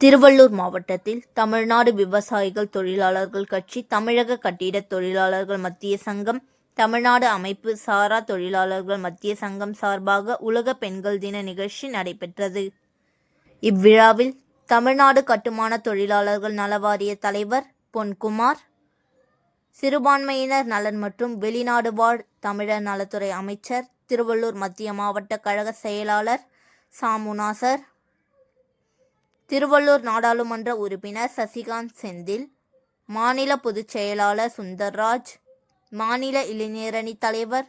திருவள்ளூர் மாவட்டத்தில் தமிழ்நாடு விவசாயிகள் தொழிலாளர்கள் கட்சி தமிழக கட்டிட தொழிலாளர்கள் மத்திய சங்கம் தமிழ்நாடு அமைப்பு சாரா தொழிலாளர்கள் மத்திய சங்கம் சார்பாக உலக பெண்கள் தின நிகழ்ச்சி நடைபெற்றது. இவ்விழாவில் தமிழ்நாடு கட்டுமான தொழிலாளர்கள் நலவாரிய தலைவர் பொன்குமார் சிறுபான்மையினர் நலன் மற்றும் வெளிநாடு வாழ் தமிழர் நலத்துறை அமைச்சர் திருவள்ளூர் மத்திய மாவட்ட கழக செயலாளர் சாமுனாசர் திருவள்ளூர் நாடாளுமன்ற உறுப்பினர் சசிகாந்த் செந்தில் மாநில பொதுச் செயலாளர் சுந்தர்ராஜ் மாநில இளைஞரணி தலைவர்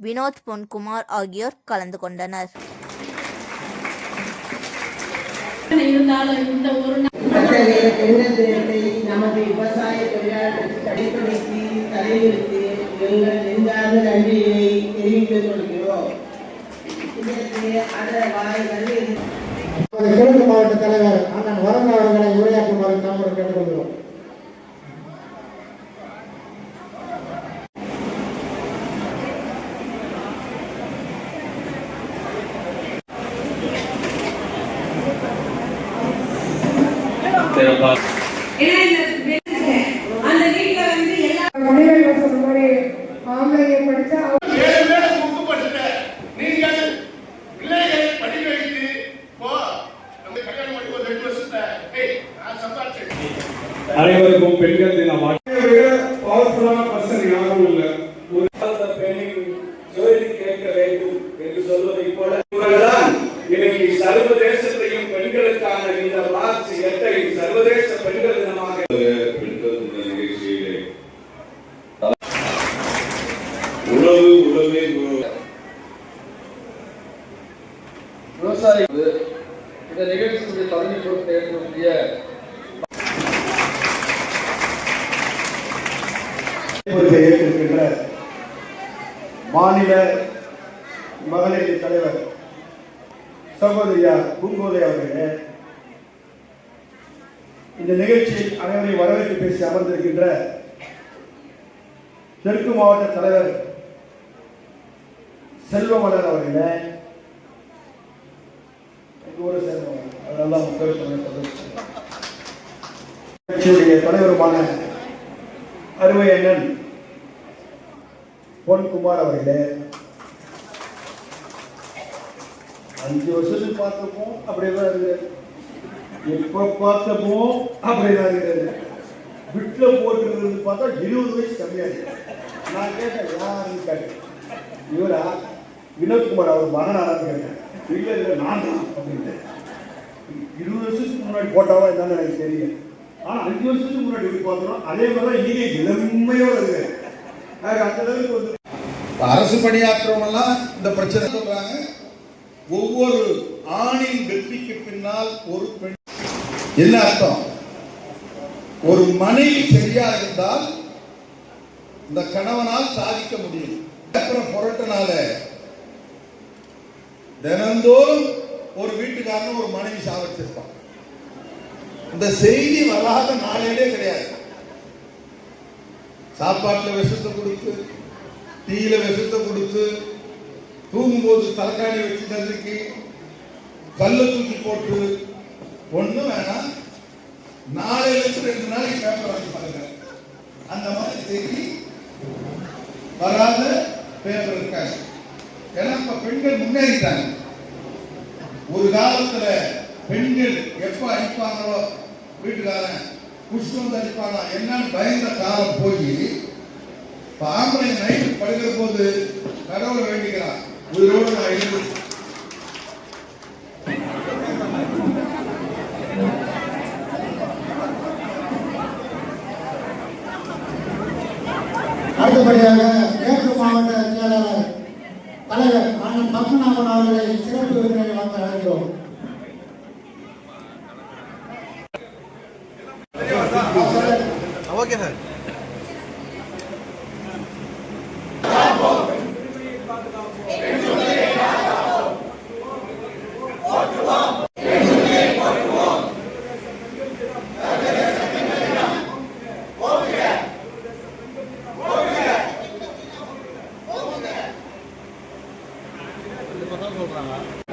வினோத் பொன்குமார் ஆகியோர் கலந்து கொண்டனர். நமது விவசாய தொழிலாளர்களுக்கு தடைப்படுத்தி தலைநிறுத்தி எங்கள் நெஞ்சார்ந்த நன்றியை தெரிவித்துக் கொள்கிறோம் இதற்கு ஆதரவாய் வருகை கிழக்கு மாவட்ட தலைவர் அண்ணன் வரங்க அவர்களை உரையாற்றுமாறு தாமரை கேட்டுக்கொள்கிறோம். ஏன்னா அனைவருக்கும் பெண்கள் தின வாழ்க்கை பவர்ஃபுல்லான பர்சன் யாரும் இல்லை. ஒரு பெண்ணின் ஜோதி கேட்க வேண்டும் என்று சொல்வதை போல இவர்கள்தான் இன்னைக்கு சர்வதேசத்தையும் பெண்களுக்கான இந்த மார்ச் எட்டை சர்வதேச பெண்கள் தினமாக பெண்கள் தின நிகழ்ச்சியிலே உழவே உழவு விவசாயி இந்த நிகழ்ச்சிக்கு தலைமை பொறுப்பு ஏற்கக்கூடிய ஏற்றிருக்கின்ற மாநில மகளிர் தலைவர் சகோதரியார் பூங்கோதை அவர்களே இந்த நிகழ்ச்சியில் அனைவரையும் வரவேற்று பேசி அமர்ந்திருக்கின்ற தெற்கு மாவட்ட தலைவர் செல்வமலர் அவர்களே. எங்க ஊரை சேர்ந்தவங்க தலைவருமான அருமை அண்ணன் பொன்குமார் அவர்களே அஞ்சு வருஷத்துக்கு பார்த்தப்போ அப்படியே தான் இருக்குது எப்ப பார்த்தப்போ அப்படியே தான் இருக்கிறாரு வீட்டில் போட்டுருக்கிறது பார்த்தா இருபது வயசு கம்மியா இருக்கு நான் கேட்டேன் யாருன்னு கேட்டேன். இவரா? வினோத்குமார் அவர் மகனாரான்னு கேட்டேன். இல்லை இல்லை நான் தான் அப்படின்ட்டு. இருபது வருஷத்துக்கு முன்னாடி போட்டாவா என்னன்னு எனக்கு தெரியும் ஆனா அஞ்சு வருஷத்துக்கு முன்னாடி பார்த்தோம்னா பார்த்தோம் அதே மாதிரி தான் இன்னைக்கு இளமையோட இருக்கு அந்த அளவுக்கு வந்து அரசு பணியாற்றுறவங்கலாம் இந்த பிரச்சனை சொல்றாங்க. ஒவ்வொரு ஆணின் வெற்றிக்கு பின்னால் ஒரு பெண். என்ன அர்த்தம்? ஒரு மனைவி சரியா இருந்தால் இந்த கணவனால் சாதிக்க முடியும். அப்புறம் புரட்டனால தினந்தோறும் ஒரு வீட்டுக்காரன் ஒரு மனைவி சாவடிச்சிருப்பான் இந்த செய்தி வராத நாளையிலே கிடையாது. சாப்பாட்டுல விஷத்தை கொடுத்து தீயில விஷத்தை கொடுத்து தூங்கும்போது தலைக்காணி வச்சு தந்துக்கு கல்ல தூக்கி போட்டு ஒன்றும் வேணாம். நாளையிலிருந்து ரெண்டு நாளைக்கு பேப்பர் வாங்கி பாருங்க. அந்த மாதிரி செய்தி வராத பேப்பர் இருக்காங்க. ஏன்னா இப்ப பெண்கள் முன்னேறிட்டாங்க. ஒரு காலத்துல பெண்கள் எப்ப அடிப்பாங்களோ வீட்டுக்காரன் புஷ்பம் அடிப்பானா என்னன்னு பயந்த காலம் போய் ஆம்பளை நைட்டு படுக்கிற போது கடவுளை வேண்டிக்கிறான் உயிரோடு நான் இருந்து அடுத்தபடியாக மேற்கு மாவட்ட செயலாளர் தலைவர் அண்ணன் பத்மநாபன் அவர்களை சிறப்பு விருந்தினை வாங்க அழைக்கிறோம் ஓகே சார். 做吧